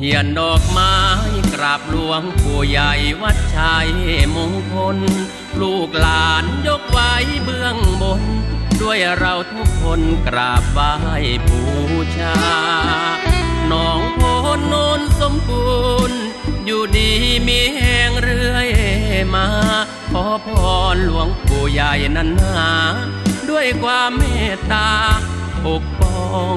ทียนดอกไม้กราบหลวงปู่ใหญ่วัดชัยมงคล ลูกหลานยกไว้เบื้องบน ด้วยเราทุกคนกราบไหว้บูชาน้องโพนโนนสมบูรณ์ อยู่ดีมีแห่งเรื่อยมา ขอพรหลวงปู่ใหญ่นั้นหนาด้วยความเมตตาปกป้อง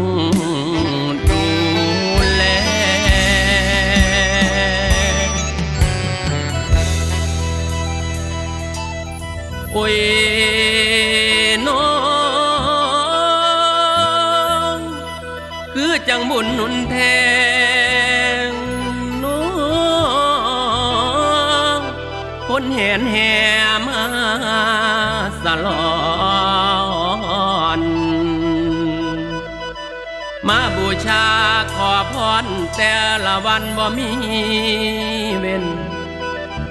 จังบุญนุนแทงน้องคนเห็นแห่มาสลอนมาบูชาขอพรแต่ละวันบ่มีเว้น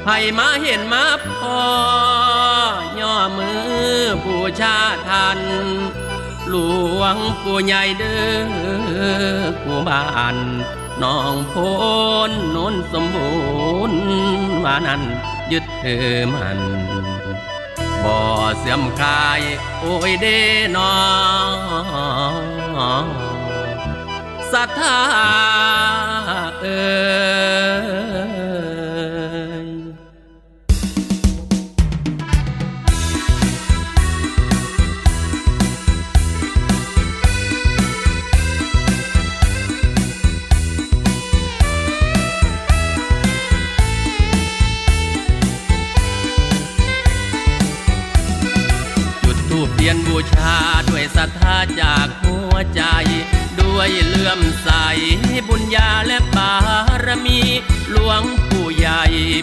ไผมาเห็นมาพอย่อมือบูชาทัน หลวงปู่ใหญ่เด้อกูบ้านน้องโพนนนสมบูรณ์ว่านั้นยึดถือมันบ่เสื่อมคลาย โอ้ยเด้นอศรัทธาเอ่ย นบูชาด้วยศรัทธาจากหัวใจ ด้วยเลื่อมใสบุญญาและบารมี หลวงปู่ใหญ่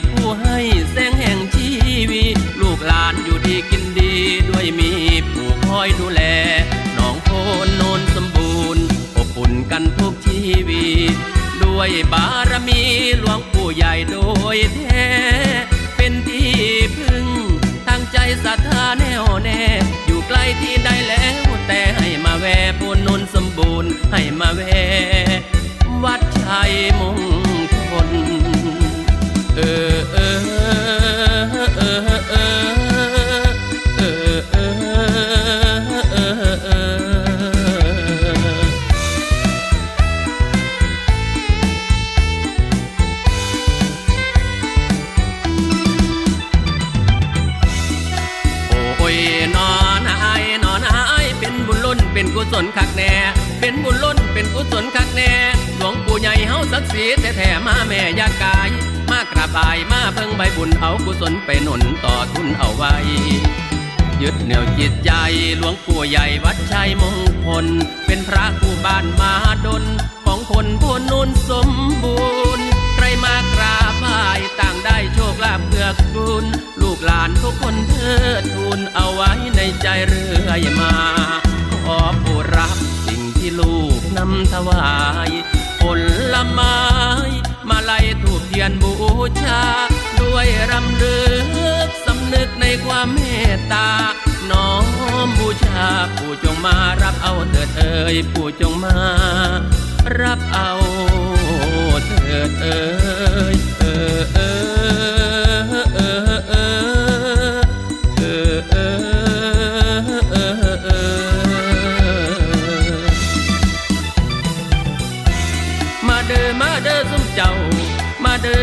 ผู้ให้แสงแห่งชีวิลูกหลานอยู่ดีกินดีด้วยมีผู้คอยดูแลน้องโพนโนนสมบูรณ์อบอุ่นกันทุกชีวิด้วยบารมีหลวงปู่ใหญ่โดยแท้เป็นที่พึ่ง ตั้งใจศรัทธาแน่วแน่ ไกลที่ใดแล้ว แต่ให้มาแวะปูนนนสมบูรณ์ ให้มาแวะวัดชัยมง กุศลคักแน่ เป็นบุญล้นเป็นกุศลคักแน่ หลวงปู่ใหญ่เฮาศักดิ์สิทธิ์แท้ๆมาแม่ยากาย มากราบายมาเพิ่งใบบุญเอากุศลไปหนุนต่อทุนเอาไว้ ยึดเหนี่ยวจิตใจหลวงปู่ใหญ่วัดชัยมงคล เป็นพระคู่บ้านมาดนของคนพนนุนสมบูรณ์ใครมากราบไหว้ต่างได้โชคลาภเกือกกุลลูกหลานทุกคนเทิดทูนเอาไว้ในใจเรื่อยมาำถวายผลไม้มาไล่ถูกเทียนบูชา ด้วยรำลึกสำนึกในความเมตตา น้อมบูชาผู้จงมารับเอาเถิดเอ่ยผู้จงมา รับเอาเถิดเอ่ย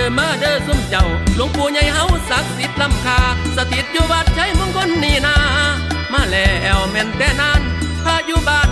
อมาเด้อซุ่มเจ้า หลวงปู่ใหญ่เฮาศักดิ์สิทธิ์ล้ำค่าสถิตอยู่วัดใช้มงคลนี่นา มาแล้วแม่นแต่นานพาอยู่บ้าน